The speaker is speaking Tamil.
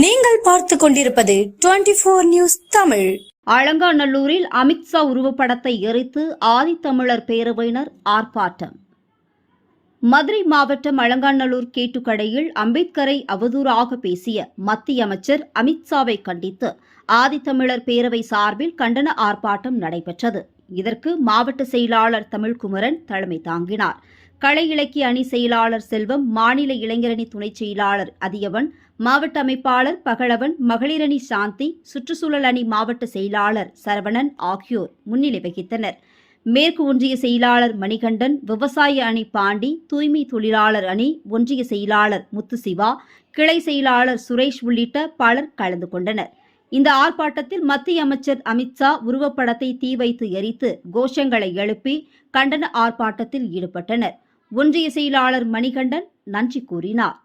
நீங்கள் பார்த்து கொண்டிருப்பது டுவெண்டி போர் நியூஸ் தமிழ். அலங்காநல்லூரில் அமித்ஷா உருவப்படத்தை எரித்து ஆதித்தமிழர் பேரவையினர் ஆர்ப்பாட்டம். மதுரை மாவட்டம் அலங்காநல்லூர் கேட்டுக்கடையில் அம்பேத்கரை அவதூறாக பேசிய மத்திய அமைச்சர் அமித்ஷாவை கண்டித்து ஆதித்தமிழர் பேரவை சார்பில் கண்டன ஆர்ப்பாட்டம் நடைபெற்றது. இதற்கு மாவட்ட செயலாளர் தமிழ்குமரன் தலைமை தாங்கினார். கலை இலக்கிய அணி செயலாளர் செல்வம் மாநில இளைஞரணி துணைச் செயலாளர் அதியவன் மாவட்ட அமைப்பாளர் பகலவன் மகளிரணி சாந்தி சுற்றுச்சூழல் அணி மாவட்ட செயலாளர் சரவணன் ஆகியோர் முன்னிலை வகித்தனர். மேற்கு ஒன்றிய செயலாளர் மணிகண்டன் விவசாய அணி பாண்டி தூய்மை தொழிலாளர் அணி ஒன்றிய செயலாளர் முத்துசிவா கிளை செயலாளர் சுரேஷ் உள்ளிட்ட பலர் கலந்து கொண்டனர். இந்த ஆர்ப்பாட்டத்தில் மத்திய அமைச்சர் அமித்ஷா உருவப்படத்தை தீ வைத்து எரித்து கோஷங்களை எழுப்பி கண்டன ஆர்ப்பாட்டத்தில் ஈடுபட்டனர். ஒன்றிய செயலாளர் மணிகண்டன் நன்றி கூறினார்.